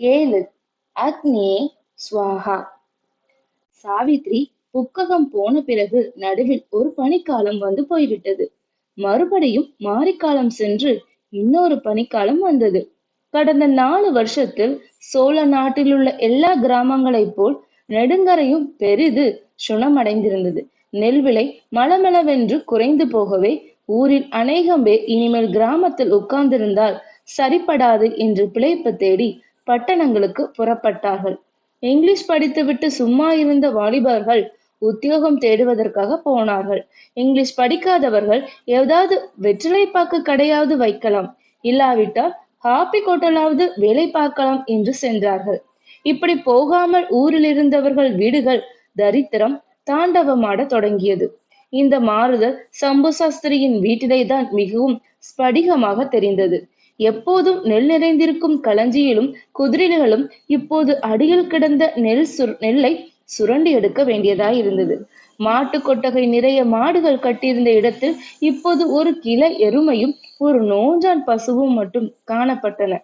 ஏழு. அக்னே ஸ்வாஹா சாவித்ரி புக்ககம் போன பிறகு நடுவில் ஒரு பனிக்காலம் வந்து போய்விட்டது. மறுபடியும் மாரிக்காலம் சென்று இன்னொரு பனிக்காலம் வந்தது. கடந்த நாலு வருஷத்தில் சோழ நாட்டில் உள்ள எல்லா கிராமங்களைப் போல் நெடுங்கரையும் பெரிது சுணமடைந்திருந்தது. நெல் விலை மளமளவென்று குறைந்து போகவே ஊரில் அநேகம் பேர் இனிமேல் கிராமத்தில் உட்கார்ந்திருந்தால் சரிப்படாது என்று பிழைப்பு தேடி பட்டணங்களுக்கு புறப்பட்டார்கள். இங்கிலீஷ் படித்துவிட்டு சும்மா இருந்த வாலிபர்கள் உத்தியோகம் தேடுவதற்காக போனார்கள். இங்கிலீஷ் படிக்காதவர்கள் ஏதாவது வெற்றிலை பாக்கு கடையாவது வைக்கலாம். இல்லாவிட்டால் ஹாப்பி கோட்டலாவது வேலை பார்க்கலாம் என்று சென்றார்கள். இப்படி போகாமல் ஊரில் இருந்தவர்கள் வீடுகள் தரித்திரம் தாண்டவமாட தொடங்கியது. இந்த மாறுதல் சம்பு சாஸ்திரியின் வீட்டிலே தான் மிகவும் ஸ்படிகமாக தெரிந்தது. எப்போதும் நெல் நிறைந்திருக்கும் களஞ்சியிலும் குதிரைகளும் இப்போது அடியில் கிடந்த நெல் சுர் நெல்லை சுரண்டி எடுக்க வேண்டியதாய் இருந்தது. மாட்டு கொட்டகை நிறைய மாடுகள் கட்டியிருந்த இடத்தில் இப்போது ஒரு கிளை எருமையும் ஒரு நோஞ்சான் பசுவும் மட்டும் காணப்பட்டன.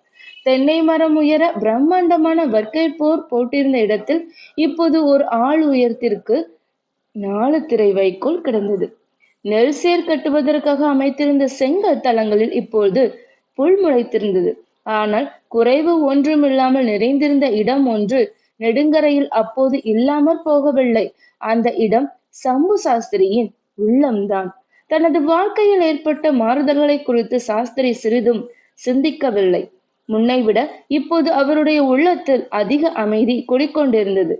தென்னை மரம் உயர பிரம்மாண்டமான வர்க்கை போர் போட்டிருந்த இடத்தில் இப்போது ஒரு ஆள் உயரத்திற்கு நாலு திரை வைக்கோல் கிடந்தது. நெல் சேர் கட்டுவதற்காக அமைத்திருந்த செங்கல் தளங்களில் இப்பொழுது புல் முளைத்திருந்தது ஆனால் குறைவு ஒன்றுமில்லாமல் நிறைந்திருந்த இடம் ஒன்று நெடுங்கரையில் அப்போது இல்லாமற் போகவில்லை. அந்த இடம் சம்பு சாஸ்திரியின் உள்ளம்தான். தனது வாழ்க்கையில் ஏற்பட்ட மாறுதல்களை குறித்து சாஸ்திரி சிறிதும் சிந்திக்கவில்லை. முன்னை விட இப்போது அவருடைய உள்ளத்தில் அதிக அமைதி குடிக்கொண்டிருந்தது.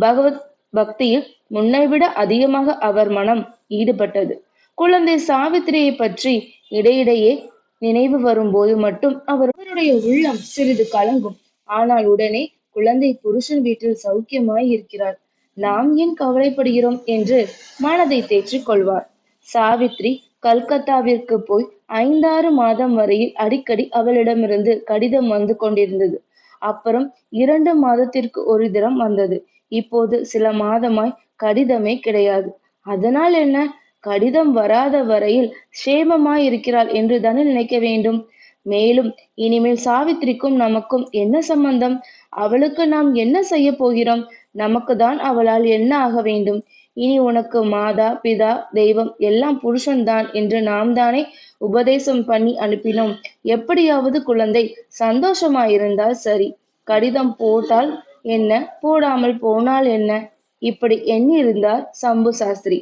பகவத் பக்தியில் முன்னை விட அதிகமாக அவர் மனம் ஈடுபட்டது. குழந்தை சாவித்திரியை பற்றி இடையிடையே நினைவு வரும்போது மட்டும் அவர் அவருடைய உள்ளம் சிறிது கலங்கும். ஆனால் உடனே குழந்தை புருஷன் வீட்டில் சௌக்கியமாய் இருக்கிறார். நாம் ஏன் கவலைப்படுகிறோம் என்று மனதை தேற்றிக் கொள்வார். சாவித்ரி கல்கத்தாவிற்கு போய் ஐந்தாறு மாதம் வரையில் அடிக்கடி அவளிடமிருந்து கடிதம் வந்து கொண்டிருந்தது. அப்புறம் இரண்டு மாதத்திற்கு ஒரு தினம் வந்தது. இப்போது சில மாதமாய் கடிதமே கிடையாது. அதனால் என்ன? கடிதம் வராத வரையில் சேமமாய் இருக்கிறாள் என்று தானே நினைக்க வேண்டும். மேலும் இனிமேல் சாவித்திரிக்கும் நமக்கும் என்ன சம்பந்தம்? அவளுக்கு நாம் என்ன செய்ய போகிறோம்? நமக்கு தான் அவளால் என்ன ஆக வேண்டும்? இனி உனக்கு மாதா பிதா தெய்வம் எல்லாம் புருஷன்தான் என்று நாம் தானே உபதேசம் பண்ணி அனுப்பினோம். எப்படியாவது குழந்தை சந்தோஷமாயிருந்தால் சரி. கடிதம் போட்டால் என்ன? போடாமல் போனால் என்ன? இப்படி எண்ணியிருந்தார் சம்பு சாஸ்திரி.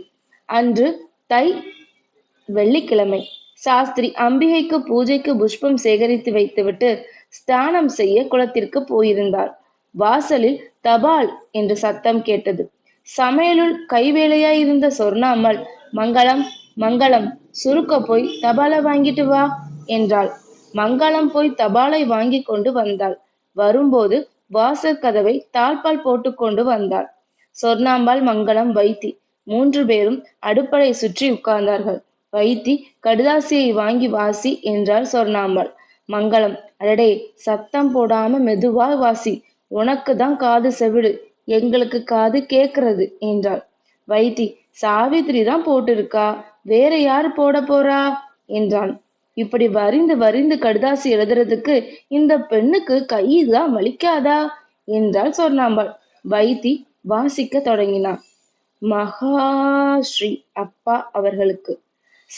அன்று தை வெள்ளிக்கிழமை. சாஸ்திரி அம்பிகைக்கு பூஜைக்கு புஷ்பம் சேகரித்து வைத்துவிட்டு ஸ்தானம் செய்ய குளத்திற்கு போயிருந்தார் வாசலில் தபால் என்று சத்தம் கேட்டது. சமையலுள் கைவேலையாயிருந்த சொர்ணாமல் மங்களம் மங்களம் சுருக்க போய் தபாலை வாங்கிட்டு வா என்றாள். மங்களம் போய் தபாலை வாங்கி கொண்டு வந்தாள். வரும்போது வாசல் கதவை தாழ்பால் போட்டு கொண்டு வந்தாள். சொர்ணாம்பாள் மங்களம் வைத்தி மூன்று பேரும் அடுப்படை சுற்றி உட்கார்ந்தார்கள். வைத்தி கடுதாசியை வாங்கி வாசி என்றாள் சொர்ணாம்பாள் மங்களம் அடடே சத்தம் போடாம மெதுவா வாசி. உனக்கு தான் காது செவிடு. எங்களுக்கு காது கேக்குறது என்றாள். வைத்தி சாவித்திரி தான் போட்டிருக்கா? வேற யாரு போட போறா? என்றான். இப்படி வரிந்து வரிந்து கடுதாசி எழுதுறதுக்கு இந்த பெண்ணுக்கு கைதான் வலிக்காதா? என்றாள் சொன்னாம்பாள் வைத்தி வாசிக்க தொடங்கினான். மகாஸ்ரீ அப்பா அவர்களுக்கு.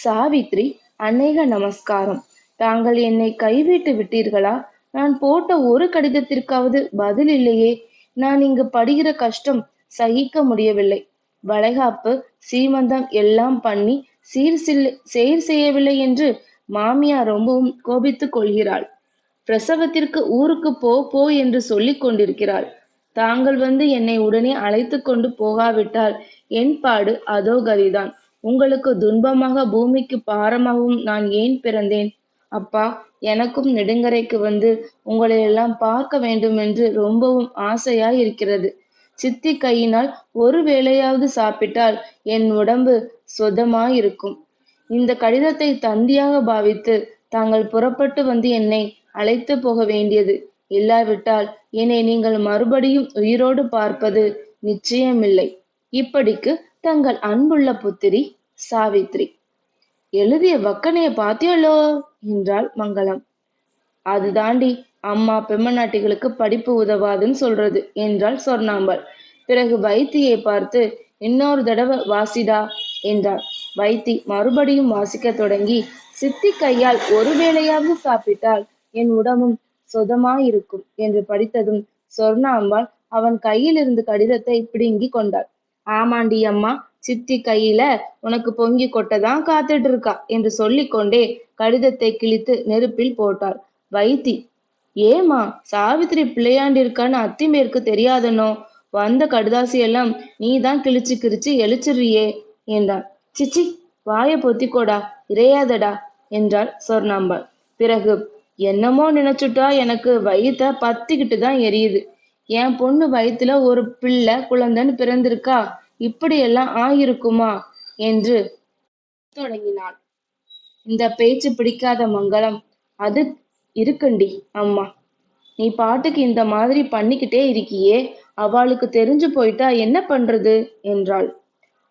சாவித்ரி அநேக நமஸ்காரம். தாங்கள் என்னை கைவிட்டு விட்டீர்களா? நான் போட்ட ஒரு கடிதத்திற்காவது பதில் இல்லையே. நான் இங்கு படுகிற கஷ்டம் சகிக்க முடியவில்லை. வளைகாப்பு சீமந்தம் எல்லாம் பண்ணி சீர் செயல் செய்யவில்லை என்று மாமியார் ரொம்பவும் கோபித்துக் கொள்கிறாள். பிரசவத்திற்கு ஊருக்கு போ போ என்று சொல்லிக் கொண்டிருக்கிறாள். தாங்கள் வந்து என்னை உடனே அழைத்து கொண்டு போகாவிட்டால் என் பாடு அதோ கதிதான். உங்களுக்கு துன்பமாக பூமிக்கு பாரமாகவும் நான் ஏன் பிறந்தேன்? அப்பா எனக்கும் நெடுங்கரைக்கு வந்து உங்களை எல்லாம் பார்க்க வேண்டும் என்று ரொம்பவும் ஆசையாய் இருக்கிறது சித்தி கையினால் ஒரு வேளையாவது சாப்பிட்டால் என் உடம்பு சொதமாயிருக்கும். இந்த கடிதத்தை தந்தியாக பாவித்து தாங்கள் புறப்பட்டு வந்து என்னை அழைத்து போக வேண்டியது இல்லாவிட்டால் என்னை நீங்கள் மறுபடியும் உயிரோடு பார்ப்பது நிச்சயமில்லை. இப்படிக்கு தங்கள் அன்புள்ள புத்திரி சாவித்ரி. எழுதிய வக்கனைய பாத்தியலோ என்றாள் மங்களம். அது தாண்டி அம்மா பெம்மநாட்டிகளுக்கு படிப்பு உதவாதுன்னு சொல்றது என்றாள் சொர்ணாம்பாள் பிறகு வைத்தியை பார்த்து இன்னொரு தடவை வாசிடா என்றாள். வைத்தி மறுபடியும் வாசிக்கத் தொடங்கி சித்தி கையால் ஒரு வேளையாவது சாப்பிட்டால் என் உடம்பும் சொதமாயிருக்கும் என்று படித்ததும் சொர்ணாம்பாள் அவன் கையில் இருந்து கடிதத்தை பிடுங்கி கொண்டாள். ஆமாண்டி அம்மா சித்தி கையில உனக்கு பொங்கி கொட்டதான் காத்துட்டு இருக்கா என்று சொல்லிக்கொண்டே கடிதத்தை கிழித்து நெருப்பில் போட்டாள். வைத்தி ஏமா சாவித்திரி பிள்ளையாண்டி இருக்கான்னு அத்திமேற்கு தெரியாதனோ? வந்த கடுதாசி எல்லாம் நீ தான் கிழிச்சு கிழிச்சு எழுச்சிடுறியே என்றான். சிச்சி வாய பொத்திக்கோடா இறையாதடா என்றாள் சொர்ணாம்பாள். பிறகு என்னமோ நினைச்சுட்டா எனக்கு வயித்த பத்திக்கிட்டு தான் எரியுது. என் பொண்ணு வயிற்றுல ஒரு பிள்ளை குழந்தைன்னு பிறந்திருக்கா. இப்படியெல்லாம் ஆயிருக்குமா? என்று தொடங்கினாள். இந்த பேச்சு பிடிக்காத மங்களம். அது இருக்குண்டி அம்மா. நீ பாட்டுக்கு இந்த மாதிரி பண்ணிக்கிட்டே இருக்கியே. அவளுக்கு தெரிஞ்சு போயிட்டா என்ன பண்றது? என்றாள்.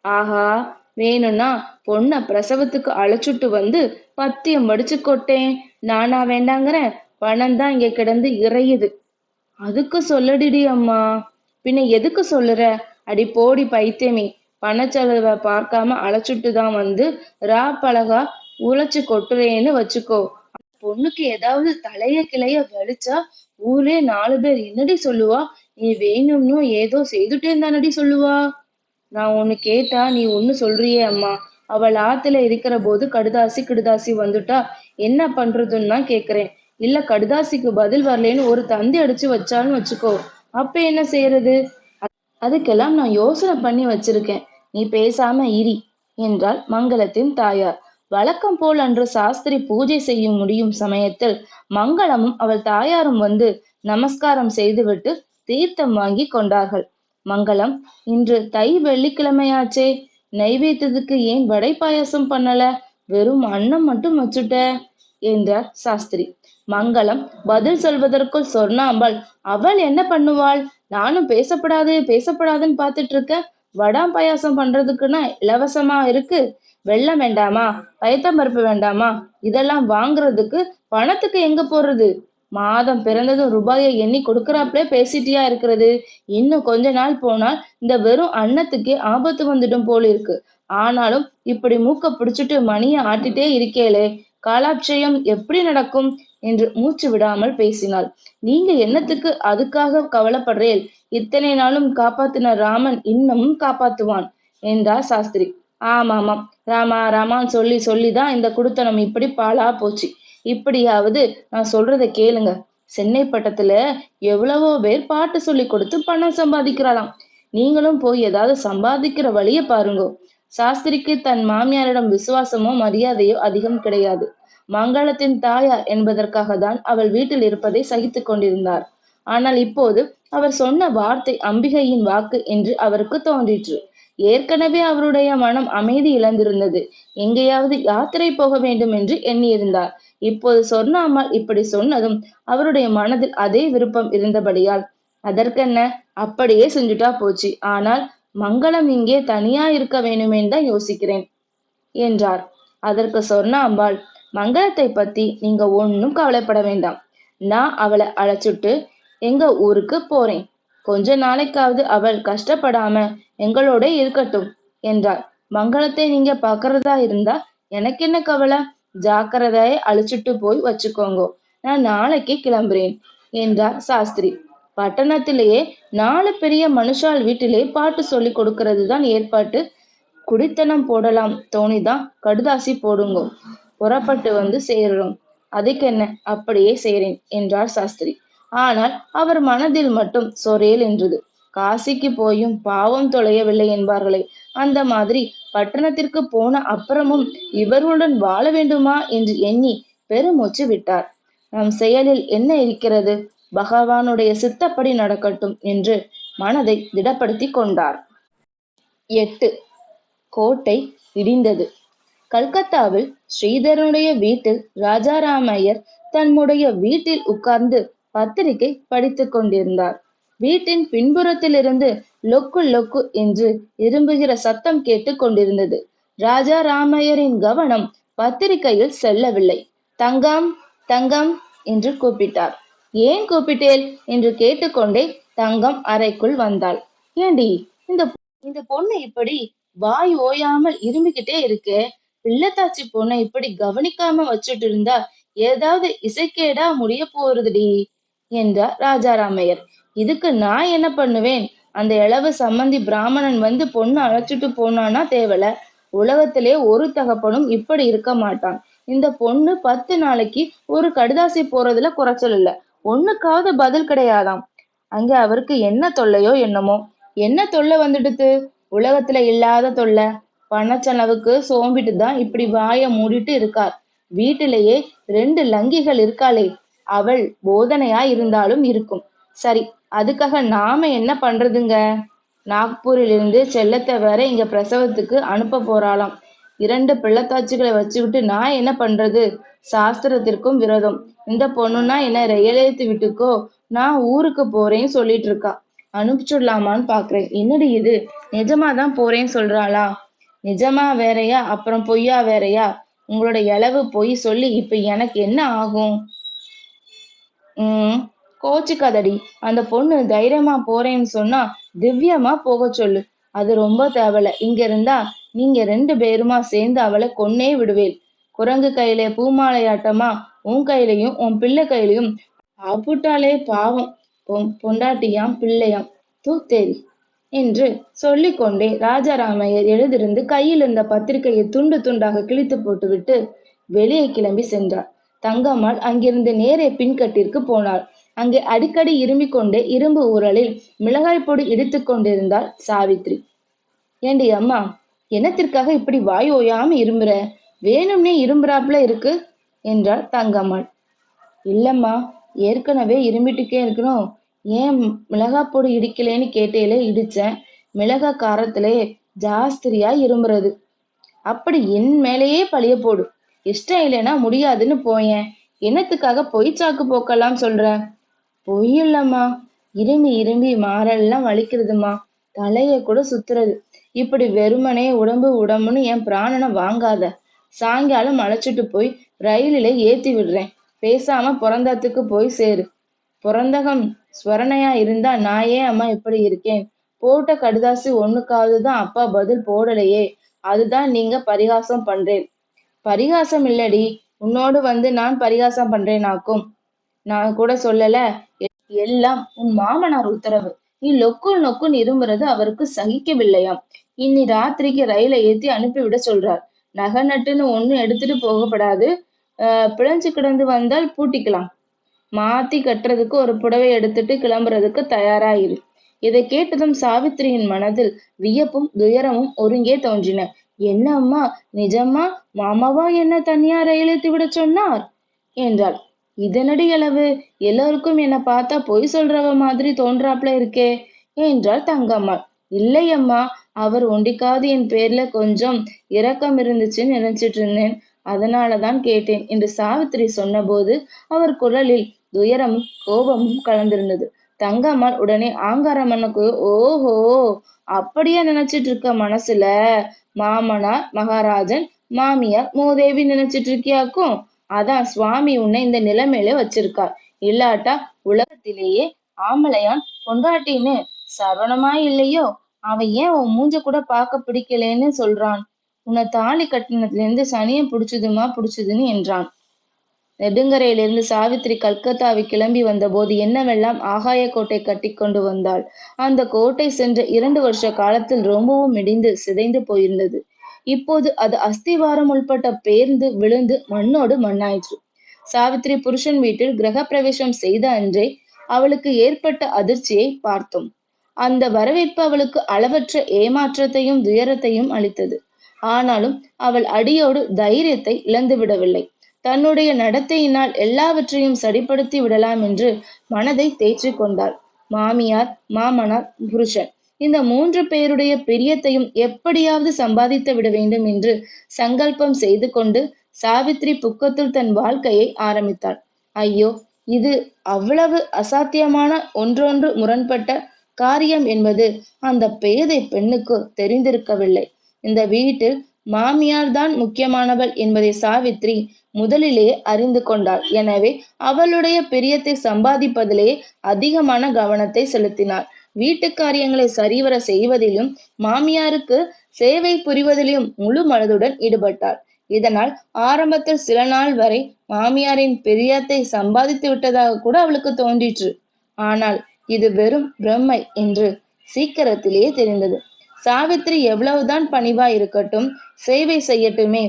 ஆஹா வேணும்னா பொண்ண பிரசவத்துக்கு அழைச்சுட்டு வந்து பத்தியம் படிச்சு கொட்டேன். நானா வேண்டாங்கிறேன். பணம் தான் இங்க கிடந்து இறையுது. அதுக்கு சொல்லடிடி அம்மா. பின்ன எதுக்கு சொல்லுற? அடி போடி பைத்தியமே. பணச்செலவை பார்க்காம அழைச்சிட்டு தான் வந்து ரா பழகா உழைச்சு கொட்டுறேன்னு வச்சுக்கோ. பொண்ணுக்கு ஏதாவது தலைய கிளைய வலிச்சா ஊரே நாலு பேர் என்னடி சொல்லுவா? நீ வேணும்னு ஏதோ செய்துட்டே தானடி சொல்லுவா? நான் ஒண்ணு கேட்டா நீ ஒண்ணு சொல்றியே அம்மா. அவள் ஆத்துல இருக்கிற போது கடுதாசி கிடுதாசி வந்துட்டா. என்ன பண்றதுன்னு தான் கேக்குறேன். இல்ல கடுதாசிக்கு பதில் வரலேன்னு ஒரு தந்தி அடிச்சு வச்சாலும் வச்சுக்கோ. அப்ப என்ன செய்யறது அதுக்கெல்லாம் நான் யோசனை பண்ணி வச்சிருக்கேன். நீ பேசாம இரி என்றாள் மங்களத்தின் தாயார். வழக்கம் போல் அன்று சாஸ்திரி பூஜை செய்ய முடியும் சமயத்தில் மங்களமும் அவள் தாயாரும் வந்து நமஸ்காரம் செய்துவிட்டு தீர்த்தம் வாங்கி கொண்டார்கள். மங்களம் இன்று தை வெள்ளிக்கிழமையாச்சே. நைவேத்தியத்துக்கு ஏன் வடை பாயாசம் பண்ணல? வெறும் அன்னம் மட்டும் வச்சுட்ட. என்றார் சாஸ்திரி. மங்களம் பதில் சொல்வதற்குள் சொன்னாம்பாள் அவள் என்ன பண்ணுவாள்? நானும் பேசப்படாது பேசப்படாதுன்னு பார்த்துட்டு இருக்க வடாம் பாயாசம் பண்றதுக்குன்னா இலவசமா இருக்கு. வெள்ளம் வேண்டாமா? பயத்தம்பருப்பு வேண்டாமா? இதெல்லாம் வாங்குறதுக்கு பணத்துக்கு எங்க போறது? மாதம் பிறந்ததும் ரூபாயை எண்ணி கொடுக்கறாப்லே பேசிட்டியா இருக்கிறது. இன்னும் கொஞ்ச நாள் போனால் இந்த வெறும் அன்னத்துக்கே ஆபத்து வந்துடும் போல இருக்கு ஆனாலும் இப்படி மூக்க பிடிச்சிட்டு மணியை ஆட்டிட்டே இருக்கேளே. காலாட்சயம் எப்படி நடக்கும் என்று மூச்சு விடாமல் பேசினாள். நீங்க என்னத்துக்கு அதுக்காக கவலைப்படுறேன் இத்தனை நாளும் காப்பாத்தின ராமன் இன்னமும் காப்பாத்துவான் என்றார் சாஸ்திரி. ஆமாமாம் ராமா ராமான்னு சொல்லி சொல்லிதான் இந்த குடுத்தனம் இப்படி பாழா போச்சு. இப்படியாவது நான் சொல்றத கேளுங்க. சென்னை பட்டத்துல எவ்வளவோ பேர் பாட்டு சொல்லி கொடுத்து பணம் சம்பாதிக்கிறாளாம். நீங்களும் போய் ஏதாவது சம்பாதிக்கிற வழிய பாருங்கோ. சாஸ்திரிக்கு தன் மாமியாரிடம் விசுவாசமோ மரியாதையோ அதிகம் கிடையாது. மங்களத்தின் தாயார் என்பதற்காக தான் அவள் வீட்டில் இருப்பதை சகித்துக் கொண்டிருந்தார். ஆனால் இப்போது அவர் சொன்ன வார்த்தை அம்பிகையின் வாக்கு என்று அவருக்கு தோன்றிற்று. ஏற்கனவே அவருடைய மனம் அமைதி இழந்திருந்தது. எங்கேயாவது யாத்திரை போக வேண்டும் என்று எண்ணியிருந்தார். இப்போது சொன்னாமல் இப்படி சொன்னதும் அவருடைய மனதில் அதே விருப்பம் இருந்தபடியால் அதற்கென்ன? அப்படியே செஞ்சுட்டா போச்சு. ஆனால் மங்களம் இங்கே தனியா இருக்க வேணுமேன்னு தான் யோசிக்கிறேன் என்றார். அதற்கு சொன்ன அம்பாள் மங்களத்தை பத்தி நீங்க ஒன்னும் கவலைப்பட வேண்டாம். நான் அவளை அழைச்சிட்டு எங்க ஊருக்கு போறேன். கொஞ்ச நாளைக்காவது அவள் கஷ்டப்படாம எங்களோட இருக்கட்டும் என்றாள். மங்களத்தை நீங்க பாக்குறதா இருந்தா எனக்கு என்ன கவலை? ஜாக்கிரதையை அழிச்சிட்டு போய் வச்சுக்கோங்க. நான் நாளைக்கு கிளம்புறேன் என்றார் சாஸ்திரி. பட்டணத்திலேயே நாலு பெரிய மனுஷால் வீட்டிலே பாட்டு சொல்லி கொடுக்கறது தான் ஏற்பாட்டு குடித்தனம் போடலாம். தோணிதான் கடுதாசி போடுங்கோ. புறப்பட்டு வந்து சேருறோம் அதுக்கென்ன? அப்படியே சேரேன் என்றார் சாஸ்திரி. ஆனால் அவர் மனதில் மட்டும் சொரேல் என்றது காசிக்கு போயும் பாவம் தொலையவில்லை என்பார்களே அந்த மாதிரி பட்டணத்திற்கு போன அப்புறமும் இவர்களுடன் வாழ வேண்டுமா என்று எண்ணி பெருமூச்சு விட்டார். நம் செயலில் என்ன இருக்கிறது? பகவானுடைய சித்தப்படி நடக்கட்டும் என்று மனதை திடப்படுத்தி கொண்டார். எட்டு. கோட்டை இடிந்தது. கல்கத்தாவில் ஸ்ரீதரனுடைய வீட்டில் ராஜாராமையர் தன்னுடைய வீட்டில் உட்கார்ந்து பத்திரிகை படித்து கொண்டிருந்தார். வீட்டின் பின்புறத்திலிருந்து லொக்கு லொக்கு என்று இரும்புகிற சத்தம் கேட்டு கொண்டிருந்தது. ராஜா ராமையரின் கவனம் பத்திரிகையில் செல்லவில்லை. தங்கம் தங்கம் என்று கூப்பிட்டார். ஏன் கூப்பிட்டேல்? என்று கேட்டுக்கொண்டே தங்கம் அறைக்குள் வந்தாள். ஏண்டி இந்த இந்த பொண்ணு இப்படி வாய் ஓயாமல் இருமிக்கிட்டே இருக்கே. பிள்ளைத்தாச்சி பொண்ணை இப்படி கவனிக்காம வச்சுட்டு இருந்தா ஏதாவது இசைக்கேடா முடிய போறதுடி என்றார் ராஜாராமையர். இதுக்கு நான் என்ன பண்ணுவேன்? அந்த இளவு சம்மந்தி பிராமணன் வந்து பொண்ணு அழைச்சிட்டு போனானா தேவல. உலகத்திலே ஒரு தகப்பனும் இப்படி இருக்க மாட்டான். இந்த பொண்ணு பத்து நாளைக்கு ஒரு கடுதாசி போறதுல குறைச்சல் இல்ல. ஒண்ணுக்காவது பதில் கிடையாதாம். அங்க அவருக்கு என்ன தொல்லையோ என்னமோ. என்ன தொல்லை வந்துடுத்து? உலகத்துல இல்லாத தொல்லை. பணச்செலவுக்கு சோம்பிட்டு தான் இப்படி வாய மூடிட்டு இருக்கார். வீட்டிலேயே ரெண்டு லங்கிகள் இருக்காளே அவள் போதனையா இருந்தாலும் இருக்கும். சரி அதுக்காக நாம என்ன பண்றதுங்க? நாக்பூரிலிருந்து செல்லத்தை வேற இங்க பிரசவத்துக்கு அனுப்ப போறாளாம். இரண்டு பிள்ளைத்தாச்சிகளை வச்சுக்கிட்டு நான் என்ன பண்றது? சாஸ்திரத்திற்கும் விரோதம். இந்த பொண்ணுன்னா என்ன ரயிலேத்து விட்டுக்கோ நான் ஊருக்கு போறேன்னு சொல்லிட்டு இருக்கா. அனுப்பிச்சுடலாமான்னு பாக்குறேன். என்னடி இது? நிஜமாதான் போறேன்னு சொல்றாளா? நிஜமா வேறயா? அப்புறம் பொய்யா வேறையா? உங்களோட இளவு பொய் சொல்லி இப்ப எனக்கு என்ன ஆகும்? உம் கோச்சுக்காதடி. அந்த பொண்ணு தைரியமா போறேன்னு சொன்னா திவ்யமா போக சொல்லு. அது ரொம்ப தேவல. இங்க இருந்தா நீங்க ரெண்டு பேருமா சேர்ந்து அவளை கொன்னே விடுவேன். குரங்கு கையில பூமாலையாட்டமா உன் கையிலையும் உன் பிள்ளை கையிலையும் அப்புட்டாலே பாவம். பொண்டாட்டியாம் பிள்ளையாம். தூத்தேரி. என்று சொல்லிக்கொண்டே ராஜாராமையர் எழுதிருந்து கையில் இருந்த பத்திரிகையை துண்டு துண்டாக கிழித்து போட்டுவிட்டு வெளியே கிளம்பி சென்றார். தங்கம்மாள் அங்கிருந்து நேரே பின்கட்டிற்கு போனாள். அங்கே அடிக்கடி இருமிக் கொண்டே இரும்பு உரலில் மிளகாய் பொடி இடித்து கொண்டிருந்தாள் சாவித்ரி. ஏண்டி அம்மா என்னத்திற்காக இப்படி வாய் ஓயாம இரும்புற? வேணும்னே இரும்புறாப்புல இருக்கு? என்றாள் தங்கம்மாள். இல்லம்மா ஏற்கனவே இருமிட்டுக்கே இருக்கணும். ஏன் மிளகாய் பொடி இடிக்கலேன்னு கேட்டேலே இடிச்சேன். மிளகாய் காரத்திலே ஜாஸ்திரியா இரும்புறது. அப்படி என் மேலேயே பழிய போடு. இஷ்டம் இல்லைன்னா முடியாதுன்னு போயேன். என்னத்துக்காக பொய் சாக்கு போக்கலாம் சொல்ற? பொய் இல்லம்மா. இரும்பி மாறெல்லாம் வலிக்கிறதுமா தலைய கூட சுத்துறது. இப்படி வெறுமனே உடம்பு உடம்புன்னு என் பிராணனை வாங்காத. சாயங்காலம் அழைச்சிட்டு போய் ரயிலில ஏத்தி விடுறேன். பேசாம பிறந்தத்துக்கு போய் சேரு. புறந்தகம் ஸ்வரணையா இருந்தா நான் ஏன் அம்மா இப்படி இருக்கேன். போட்ட கடுதாசி ஒண்ணுக்காவது தான் அப்பா பதில் போடலையே. அதுதான் நீங்க பரிகாசம் பண்றேன். பரிகாசம் இல்லடி. உன்னோடு வந்து நான் பரிகாசம் பண்றேனாக்கும். நான் கூட சொல்லல. எல்லாம் உன் மாமனார் உத்தரவு. நீ லொக்குள் நொக்குள் இருமுறது அவருக்கு சகிக்கவில்லையாம். இன்னி ராத்திரிக்கு ரயிலை ஏத்தி அனுப்பிவிட சொல்றார். நகை நட்டுன்னு ஒண்ணு எடுத்துட்டு போகப்படாது. ஆஹ் பிழைஞ்சு கிடந்து வந்தால் பூட்டிக்கலாம். மாத்தி கட்டுறதுக்கு ஒரு புடவை எடுத்துட்டு கிளம்புறதுக்கு தயாராயிரு. இதை கேட்டதும் சாவித்திரியின் மனதில் வியப்பும் துயரமும் ஒருங்கே தோன்றின. என்ன அம்மா நிஜமா மாமாவா என்ன தனியா ரயிலேத்தி விட சொன்னார்? என்றாள். இதனடி அளவு எல்லோருக்கும் என்னை பார்த்தா பொய் சொல்றவ மாதிரி தோன்றாப்ல இருக்கே என்றாள் தங்கம்மாள். இல்லை அம்மா அவர் ஒண்டிக்காது என் பேர்ல கொஞ்சம் இரக்கம் இருந்துச்சுன்னு நினைச்சிட்டு இருந்தேன். அதனாலதான் கேட்டேன் என்று சாவித்திரி சொன்னபோது அவர் குரலில் துயரமும் கோபமும் கலந்திருந்தது. தங்கம்மாள் உடனே ஆங்காரம்மனுக்கு ஓஹோ அப்படியே நினைச்சிட்டு இருக்க மனசுல? மாமனார் மகாராஜன் மாமியார் மூதேவி நினைச்சிட்டு இருக்கியாக்கும் அதான் சுவாமி உன்னை இந்த நிலைமையில வச்சிருக்கார். இல்லாட்டா உலகத்திலேயே ஆம்பளையான் பொண்டாட்டின்னு சரவணமா இல்லையோ? அவன் ஏன் உன் மூஞ்ச கூட பார்க்க பிடிக்கலேன்னு சொல்றான்? உன்னை தாலி கட்டினத்துல இருந்து சனியை பிடிச்சதுமா புடிச்சதுன்னு என்றான். நெடுங்கரையிலிருந்து சாவித்திரி கல்கத்தாவை கிளம்பி வந்தபோது என்னவெல்லாம் ஆகாய கோட்டை கட்டி கொண்டு வந்தாள்? அந்த கோட்டை சென்ற இரண்டு வருஷ காலத்தில் ரொம்பவும் இடிந்து சிதைந்து போயிருந்தது. இப்போது அது அஸ்திவாரம் உள்பட்ட பேர்ந்து விழுந்து மண்ணோடு மண்ணாயிற்று. சாவித்திரி புருஷன் வீட்டில் கிரகப்பிரவேசம் செய்த அன்றே அவளுக்கு ஏற்பட்ட அதிர்ச்சியை பார்த்தோம். அந்த வரவேற்பு அவளுக்கு அளவற்ற ஏமாற்றத்தையும் துயரத்தையும் அளித்தது. ஆனாலும் அவள் அடியோடு தைரியத்தை இழந்து விடவில்லை தன்னுடைய நடத்தையினால் எல்லாவற்றையும் சரிப்படுத்தி விடலாம் என்று மனதை தேற்றிக் கொண்டாள். மாமியார் மாமனார் புருஷன். இந்த மூன்று பேருடைய பிரியத்தையும் எப்படியாவது சம்பாதித்து விட வேண்டும் என்று சங்கல்பம் செய்து கொண்டு சாவித்ரி புக்கத்தில் தன் வாழ்க்கையை ஆரம்பித்தாள். ஐயோ இது அவ்வளவு அசாத்தியமான ஒன்றொன்று முரண்பட்ட காரியம் என்பது அந்த பேதை பெண்ணுக்கு தெரிந்திருக்கவில்லை. இந்த வீட்டில் மாமியார் தான் முக்கியமானவள் என்பதை சாவித்ரி முதலிலேயே அறிந்து கொண்டாள். எனவே அவளுடைய பிரியத்தை சம்பாதிப்பதிலேயே அதிகமான கவனத்தை செலுத்தினாள். வீட்டு காரியங்களை சரிவர செய்வதிலும் மாமியாருக்கு சேவை புரிவதிலும் முழு மனதுடன் ஈடுபட்டாள். இதனால் ஆரம்பத்தில் சில நாள் வரை மாமியாரின் பிரியத்தை சம்பாதித்து விட்டதாக கூட அவளுக்கு தோன்றிற்று. ஆனால் இது வெறும் பிரம்மை என்று சீக்கிரத்திலேயே தெரிந்தது. சாவித்திரி எவ்வளவுதான் பணிவா இருக்கட்டும் சேவை செய்யட்டுமே.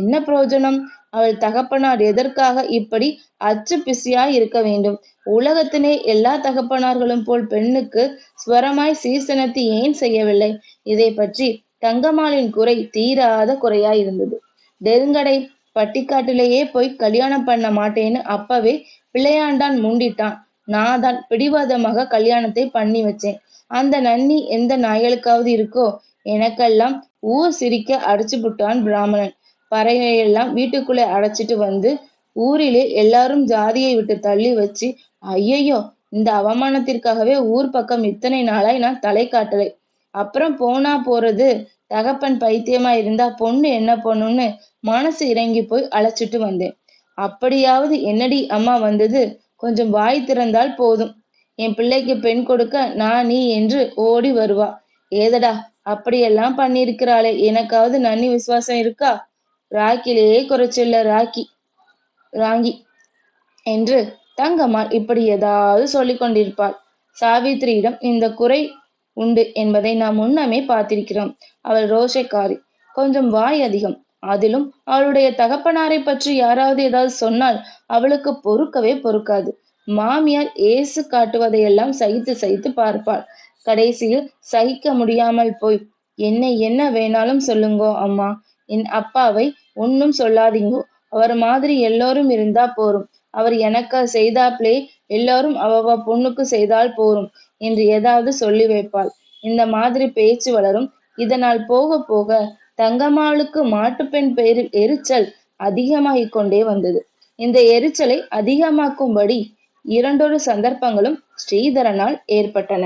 என்ன பிரயோஜனம்? அவள் தகப்பனார் எதற்காக இப்படி அச்சு பிசியாய் இருக்க வேண்டும்? உலகத்தினே எல்லா தகப்பனார்களும் போல் பெண்ணுக்கு ஸ்வரமாய் சீசனத்தை ஏன் செய்யவில்லை? இதை பற்றி தங்கம்மாளின் குறை தீராத குறையாய் இருந்தது. நெருங்கடை பட்டிக்காட்டிலேயே போய் கல்யாணம் பண்ண மாட்டேன்னு அப்பவே பிள்ளையாண்டான் முண்டிட்டான். நான் தான் பிடிவாதமாக கல்யாணத்தை பண்ணி வச்சேன். அந்த நன்னி எந்த நாயலுக்காவது இருக்கோ? எனக்கெல்லாம் ஊர் சிரிக்க அடிச்சு புட்டான் பிராமணன். பறையெல்லாம் வீட்டுக்குள்ளே அடைச்சிட்டு வந்து ஊரிலே எல்லாரும் ஜாதியை விட்டு தள்ளி வச்சு ஐயையோ இந்த அவமானத்திற்காகவே ஊர் பக்கம் இத்தனை நாளாய் நான் தலை காட்டலை. அப்புறம் போனா போறது? தகப்பன் பைத்தியமா இருந்தா பொண்ணு என்ன பொண்ணுன்னு மனசு இறங்கி போய் அழைச்சிட்டு வந்தேன். அப்படியாவது என்னடி அம்மா வந்தது? கொஞ்சம் வாய் திறந்தால் போதும். என் பிள்ளைக்கு பெண் கொடுக்க நான் நீ என்று ஓடி வருவா. ஏதடா அப்படியெல்லாம் பண்ணியிருக்கிறாளே எனக்காவது நன்னி விசுவாசம் இருக்கா? ராக்கிலேயே குறைச்சில்ல ராக்கி ராங்கி என்று தங்கம்மாள் இப்படி ஏதாவது சொல்லிக் கொண்டிருப்பாள். சாவித்திரியிடம் இந்த குறை உண்டு என்பதை நாம் முன்னமே பார்த்திருக்கிறோம். அவள் ரோஷக்காரி கொஞ்சம் வாய் அதிகம். அதிலும் அவளுடைய தகப்பனாரை பற்றி யாராவது ஏதாவது சொன்னால் அவளுக்கு பொறுக்கவே பொறுக்காது. மாமியார் ஏசு காட்டுவதையெல்லாம் சகித்து சகித்து பார்ப்பாள். கடைசியில் சகிக்க முடியாமல் போய் என்னை என்ன வேணாலும் சொல்லுங்கோ அம்மா என் அப்பாவை ஒன்னும் சொல்லாதீங்கோ. அவர் மாதிரி எல்லோரும் இருந்தா போரும். அவர் எனக்கு செய்தாப்லே எல்லோரும் அவ பொண்ணுக்கு செய்தால் போரும் என்று ஏதாவது சொல்லி வைப்பாள். இந்த மாதிரி பேச்சு வளரும். இதனால் போக போக தங்கம்மாளுக்கு மாட்டுப்பெண் பெயரில் எரிச்சல் அதிகமாகிக் கொண்டே வந்தது. இந்த எரிச்சலை அதிகமாக்கும்படி இரண்டொரு சந்தர்ப்பங்களும் ஸ்ரீதரனால் ஏற்பட்டன.